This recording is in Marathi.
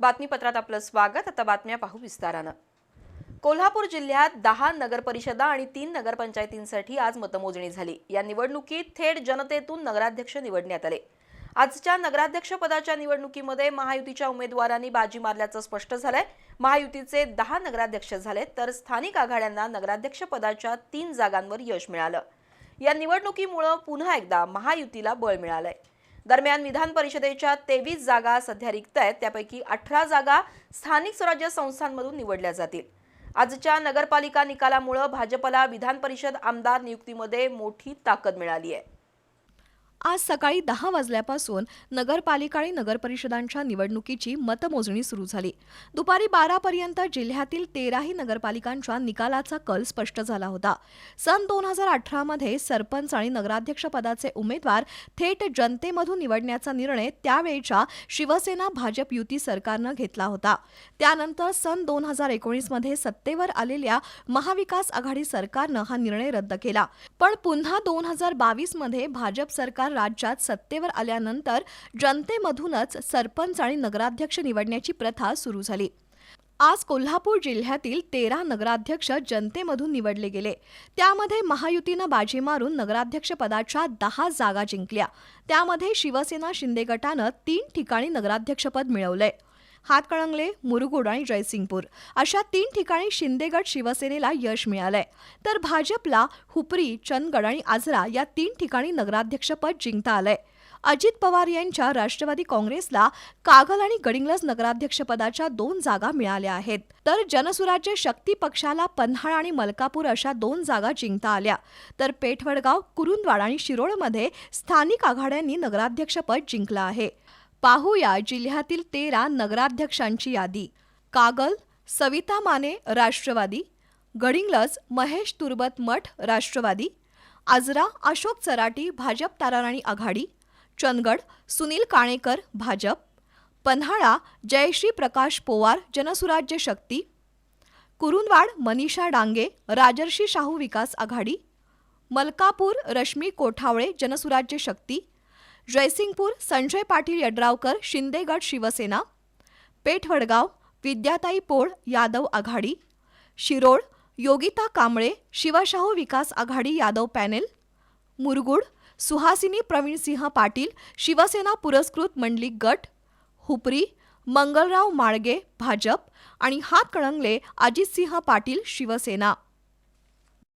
बातमीपत्रात आपलं स्वागत. आता बातम्या पाहू विस्तारानं. कोल्हापूर जिल्ह्यात दहा नगरपरिषदा आणि तीन नगरपंचायतींसाठी आज मतमोजणी झाली. या निवडणुकीत थेट जनतेतून नगराध्यक्ष निवडण्यात आले. आजच्या नगराध्यक्षपदाच्या निवडणुकीमध्ये महायुतीच्या उमेदवारांनी बाजी मारल्याचं स्पष्ट झालंय. महायुतीचे दहा नगराध्यक्ष झाले तर स्थानिक आघाड्यांना नगराध्यक्षपदाच्या तीन जागांवर यश मिळालं. या निवडणुकीमुळं पुन्हा एकदा महायुतीला बळ मिळालंय. दरम्यान विधान परिषदेच्या तेवीस जागा सध्या रिक्त आहेत. त्यापैकी अठरा जागा स्थानिक स्वराज्य संस्थांमधून निवडल्या जातील. आजच्या नगरपालिका निकालामुळं भाजपला विधान परिषद आमदार नियुक्तीमध्ये मोठी ताकद मिळाली आहे. आज सकाळी दहा वाजल्यापासून नगरपालिका आणि नगरपरिषदांच्या निवडणुकीची मतमोजणी सुरू झाली. दुपारी बारापर्यंत जिल्ह्यातील तेराही नगरपालिकांच्या निकालाचा कल स्पष्ट झाला होता. सन दोन हजार अठरामध्ये सरपंच आणि नगराध्यक्षपदाचे उमेदवार थेट जनतेमधून निवडण्याचा निर्णय त्यावेळच्या शिवसेना भाजप युती सरकारनं घेतला होता. त्यानंतर सन दोन हजार एकोणीसमध्ये सत्तेवर आलेल्या महाविकास आघाडी सरकारनं हा निर्णय रद्द केला. पण पुन्हा दोन हजार बावीसमध्ये भाजप सरकार राज्यात सत्तेवर आल्यानंतर जनतेमधूनच सरपंच आणि नगराध्यक्ष निवडण्याची प्रथा सुरू झाली. आज कोल्हापूर जिल्ह्यातील तेरा नगराध्यक्ष जनतेमधून निवडले गेले. त्यामध्ये महायुतीनं बाजी मारून नगराध्यक्षपदाच्या दहा जागा जिंकल्या. त्यामध्ये शिवसेना शिंदे गटानं तीन ठिकाणी नगराध्यक्षपद मिळवलंय. हातकळंगले मुरुगोड आणि जयसिंगपूर. अशा तीन ठिकाणी शिंदेगड शिवसेनेला यश मिळालंय. तर भाजपला हुपरी चंदगड आणि आजरा या तीन ठिकाणी नगराध्यक्षपद जिंकता आलंय. अजित पवार यांच्या राष्ट्रवादी काँग्रेसला कागल आणि गडिंग्लज नगराध्यक्षपदाच्या दोन जागा मिळाल्या आहेत. तर जनसुराज्य शक्ती पक्षाला पन्हाळ आणि मलकापूर अशा दोन जागा जिंकता आल्या. तर पेठवडगाव कुरुंदवाड आणि शिरोळमध्ये स्थानिक आघाड्यांनी नगराध्यक्षपद जिंकलं आहे. पाहूया जिल्ह्यातील तेरा नगराध्यक्षांची यादी. कागल सविता माने राष्ट्रवादी. गडिंगलज महेश तुर्बत मठ राष्ट्रवादी. आजरा अशोक चराटी भाजप ताराराणी आघाडी. चंदगड सुनील काणेकर भाजप. पन्हाळा जयश्री प्रकाश पोवार जनसुराज्य शक्ती. कुरुंदवाड मनीषा डांगे राजर्षी शाहू विकास आघाडी. मलकापूर रश्मी कोठावळे जनसुराज्य शक्ती. जयसिंगपूर संजय पाटील यड्रावकर शिंदेगड शिवसेना पेठवडगाव विद्याताई पोळ यादव आघाडी शिरोळ योगिता कांबळे शिवशाहू विकास आघाडी यादव पॅनेल मुरगुड सुहासिनी प्रवीणसिंह पाटील शिवसेना पुरस्कृत मंडलिक गट हुपरी मंगलराव माळगे भाजप आणि हातकणंगले अजितसिंह पाटील शिवसेना.